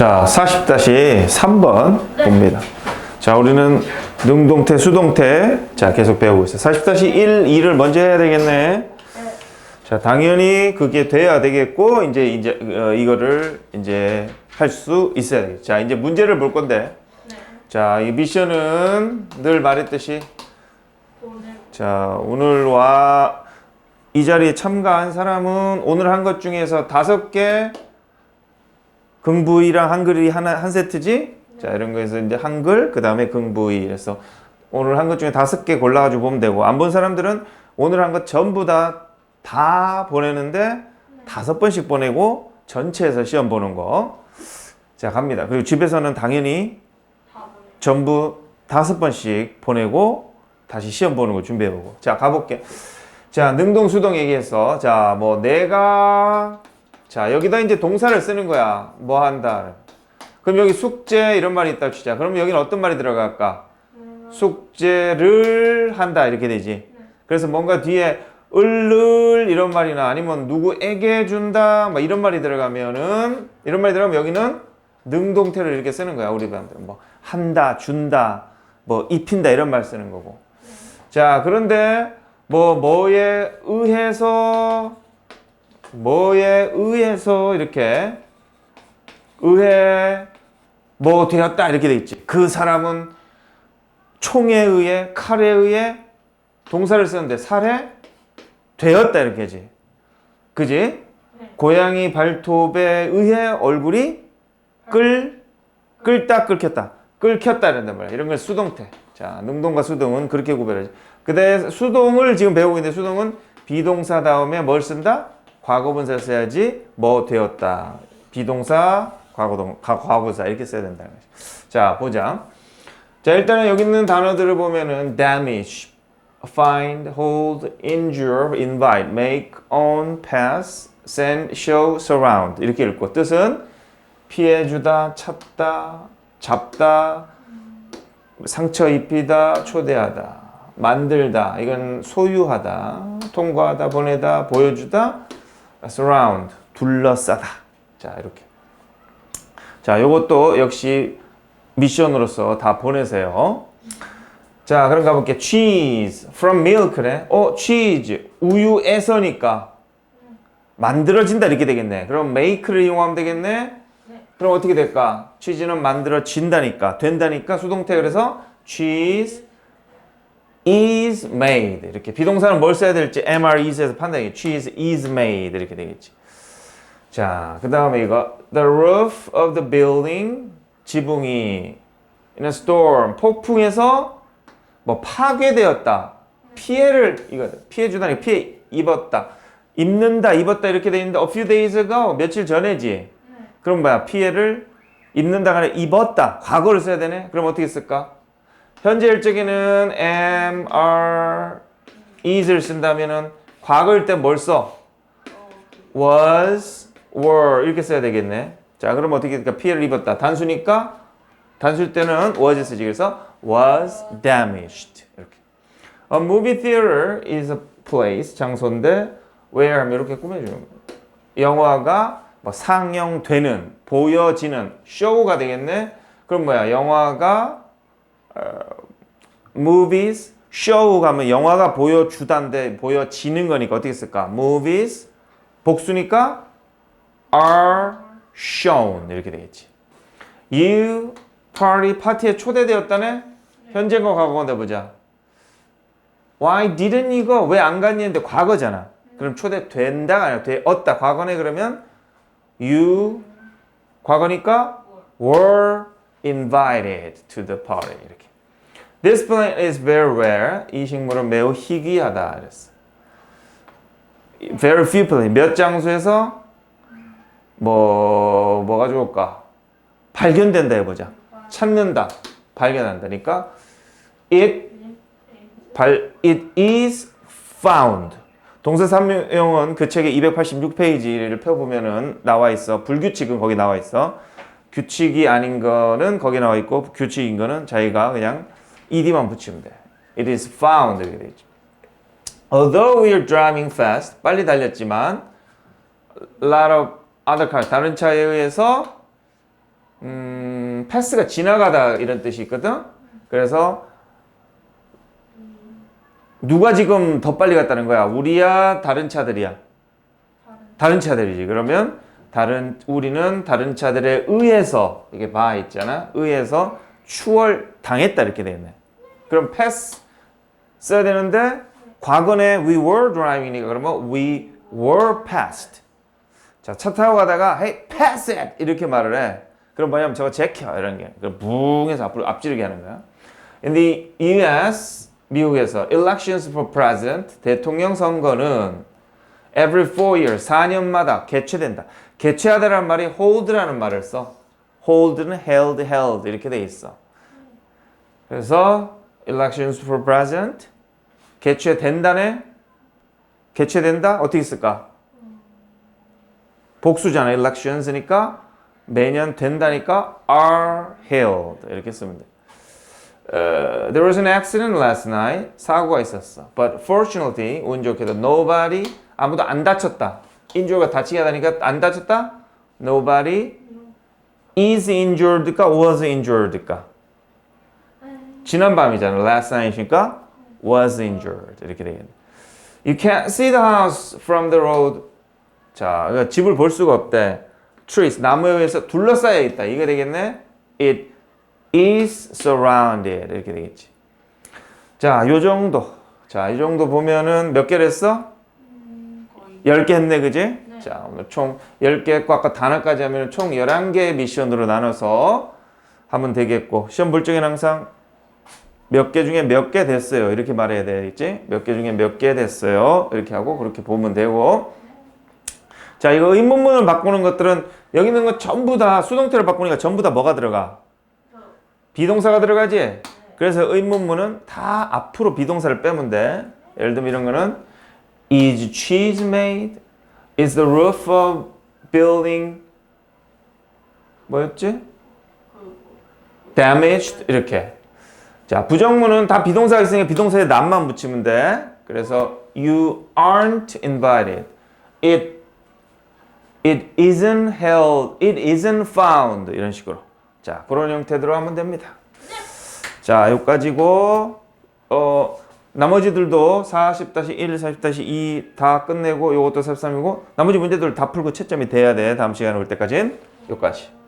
자, 40-3번 봅니다. 자, 우리는 능동태, 수동태. 자, 계속 배우고 있어요. 40-1, 2를 먼저 해야 되겠네. 자, 당연히 그게 돼야 되겠고, 이제, 이제, 어, 이거를 이제 할 수 있어야 되겠죠. 자, 이제 문제를 볼 건데. 자, 이 미션은 늘 말했듯이. 자, 오늘 와, 이 자리에 참가한 사람은 오늘 한 것 중에서 다섯 개 긍부이랑 한글이 하나 한 세트지. 자 이런 거에서 이제 한글 그 다음에 긍부이 그래서 오늘 한 것 중에 다섯 개 골라가지고 보면 되고 안 본 사람들은 오늘 한 것 전부 다다 보내는데 다섯 번씩 보내고 전체에서 시험 보는 거. 자 갑니다. 그리고 집에서는 당연히 전부 다섯 번씩 보내고 다시 시험 보는 거 준비해보고. 자 가볼게. 자 능동 수동 얘기해서 자뭐 내가 자 여기다 이제 동사를 쓰는 거야. 뭐 한다. 그럼 여기 숙제 이런 말이 있다 치자. 그럼 여기는 어떤 말이 들어갈까? 숙제를 한다 이렇게 되지. 그래서 뭔가 뒤에 을을 이런 말이나 아니면 누구에게 준다 막 이런 말이 들어가면은 이런 말이 들어가면 여기는 능동태를 이렇게 쓰는 거야 우리 사람들은 뭐 한다 준다 뭐 입힌다 이런 말 쓰는 거고 자 그런데 뭐 뭐에 의해서 뭐에 의해서 이렇게 의해 뭐 되었다 이렇게 돼 있지. 그 사람은 총에 의해 칼에 의해 동사를 쓰는데 살해 되었다 이렇게 지 그지? 고양이 발톱에 의해 얼굴이 끌 끌다 끌켰다. 끌켰다 이런단 말이야. 이런 걸 수동태. 자, 능동과 수동은 그렇게 구별하지. 근데 수동을 지금 배우고 있는데 수동은 비동사 다음에 뭘 쓴다? 과거분사 써야지 뭐 되었다. 비동사, 과거동, 과- 과거사 이렇게 써야 된다는 거지. 자, 보자. 자, 일단은 여기 있는 단어들을 보면은 damage, find, hold, injure, invite, make, own, pass, send, show, surround 이렇게 읽고 뜻은 피해주다, 찾다, 잡다, 상처 입히다, 초대하다, 만들다, 이건 소유하다, 통과하다, 보내다, 보여주다, surround, 둘러싸다. 자, 이렇게. 자, 요것도 역시 미션으로서 다 보내세요. 자, 그럼 가볼게. cheese, from milk래. 어, cheese, 우유에서니까 만들어진다 이렇게 되겠네. 그럼 make를 이용하면 되겠네. 그럼 어떻게 될까? 치즈는 만들어진다니까, 된다니까 수동태 그래서 cheese is made 이렇게 비동사는 뭘 써야 될지 mr is에서 판단해. cheese is made 이렇게 되겠지. 자, 그 다음에 이거 the roof of the building 지붕이 in a storm 폭풍에서 뭐 파괴되었다. 피해를 이거 피해 주다니 피해 입었다. 입는다 입었다 이렇게 돼 있는데 a few days ago 며칠 전에지. 그럼 뭐야? 피해를 입는다가 아니라 입었다. 과거를 써야 되네. 그럼 어떻게 쓸까? 현재 일적에는 am, are, is를 쓴다면은 과거일 때 뭘 써? was, were 이렇게 써야 되겠네. 자, 그럼 어떻게 될까? 피해를 입었다. 단수니까 단수일 때는 was 쓰지. 그래서 was damaged. 이렇게. A movie theater is a place 장소인데 where 이렇게 꾸며주는. 영화가 뭐 상영되는, 보여지는 쇼가 되겠네. 그럼 뭐야? 영화가 어, movies show 가면 영화가 보여주다인데 보여지는 거니까 어떻게 쓸까? movies 복수니까 are shown 이렇게 되겠지. You party 파티에 초대되었다네. 현재과 과거인데 보자. Why didn't you go? 왜안 갔니? 했는데 과거잖아. 그럼 초대된다가 아니라 되었다. 과거네 그러면 you 과거니까 were invited to the party 이렇게. This plant is very rare. 이 식물은 매우 희귀하다. 그랬어. Very few plants. 몇 장소에서 뭐 뭐가 좋을까? 발견된다 해보자. 찾는다. 발견한다니까 it 발 it is found. 동사 삼용은 그 책의 286페이지를 펴보면은 나와 있어. 불규칙은 거기 나와 있어. 규칙이 아닌 거는 거기 나와 있고 규칙인 거는 자기가 그냥 ed만 붙이면 돼. It is found 이렇게 돼 있죠. Although we are driving fast, 빨리 달렸지만, lot of other cars, 다른 차에 의해서 음, 패스가 지나가다 이런 뜻이 있거든. 그래서 누가 지금 더 빨리 갔다는 거야? 우리야, 다른 차들이야? 다른 차들이지. 그러면 다른 우리는 다른 차들에 의해서 이게 봐 있잖아. 의해서 추월 당했다 이렇게 되겠네. 그럼 pass 써야 되는데 과거에 we were driving이니까 그러면 we were passed. 자, 차 타고 가다가 hey pass it 이렇게 말을 해. 그럼 뭐냐면 저거 제켜 이런 게. 그럼 붕 해서 앞으로 앞지르게 하는 거야. In the US 미국에서 elections for president 대통령 선거는 every four years 4년마다 개최된다. 개최하다라는 말이 hold라는 말을 써. hold는 held, held 이렇게 돼 있어. 그래서 elections for president 개최된다네. 개최된다 어떻게 쓸까? 복수잖아. elections니까 매년 된다니까 are held 이렇게 쓰면 돼. Uh, there was an accident last night. 사고가 있었어. But fortunately, 운 좋게도 nobody 아무도 안 다쳤다. injured가 다치게 하다니까 안 다쳤다. Nobody is injured일까 was injured일까? 지난 밤이잖아. Last night이니까 was injured 이렇게 되겠네. You can't see the house from the road. 자, 그러니까 집을 볼 수가 없대. Trees 나무에 의해서 둘러싸여 있다. 이게 되겠네. It is surrounded 이렇게 되겠지. 자, 요 정도. 자, 이 정도 보면은 몇 개를 했어? 10개 했네, 그지? 자, 오늘 총 10개 했고 아까 단어까지 하면 총 11개의 미션으로 나눠서 하면 되겠고 시험 볼 적엔 항상 몇 개 중에 몇 개 됐어요. 이렇게 말해야 되겠지? 몇 개 중에 몇 개 됐어요. 이렇게 하고 그렇게 보면 되고 자, 이거 의문문을 바꾸는 것들은 여기 있는 거 전부 다 수동태를 바꾸니까 전부 다 뭐가 들어가? 비동사가 들어가지? 그래서 의문문은 다 앞으로 비동사를 빼면 돼. 예를 들면 이런 거는 Is cheese made? Is the roof of building 뭐였지? damaged? 이렇게. 자, 부정문은 다 비동사가 있으니까 비동사에 남만 붙이면 돼. 그래서 you aren't invited. It it isn't held. It isn't found. 이런 식으로. 자, 그런 형태대로 하면 됩니다. 자, 여기까지고 어 나머지들도 40-1, 40-2 다 끝내고 요것도 43이고 나머지 문제들 다 풀고 채점이 돼야 돼. 다음 시간에 올 때까지는 여기까지.